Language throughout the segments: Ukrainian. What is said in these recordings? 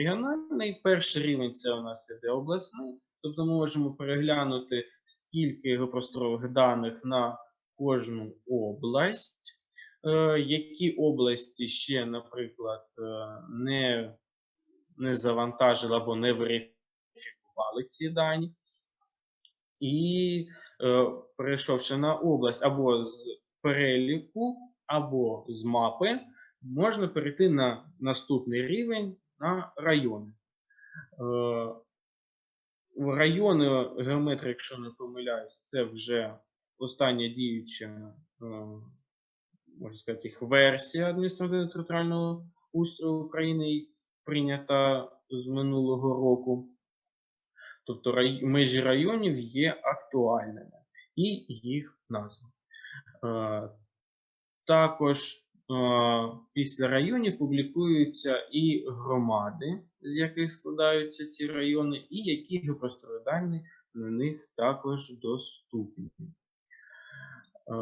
регіональний. Перший рівень це у нас іде обласний. Тобто ми можемо переглянути, скільки геопросторових даних на кожну область, е, які області ще, наприклад, е, не, не завантажили або не верифікували ці дані. І е, перейшовши на область або з переліку, або з мапи, можна перейти на наступний рівень на райони. Е, райони геометрії, якщо не помиляюсь, це вже остання діюча, е, можна сказати, їх версія адміністративно-територіального устрою України, прийнята з минулого року. Тобто рай- межі районів є актуальними і їх назва. Е, Також після районів публікуються і громади, з яких складаються ці райони, і які геопросторові дані на них також доступні. Е,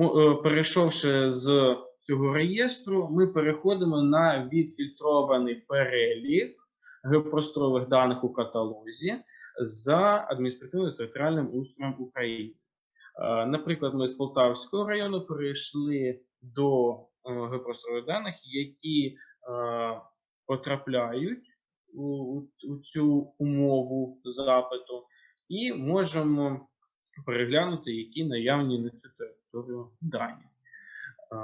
е, Перейшовши з цього реєстру, ми переходимо на відфільтрований перелік геопросторових даних у каталозі за адміністративно-територіальним устроєм України. Е, Наприклад, ми з Полтавського району перейшли до геопросторових даних, які е, потрапляють у цю умову запиту, і можемо переглянути, які наявні на цю територію дані. Е,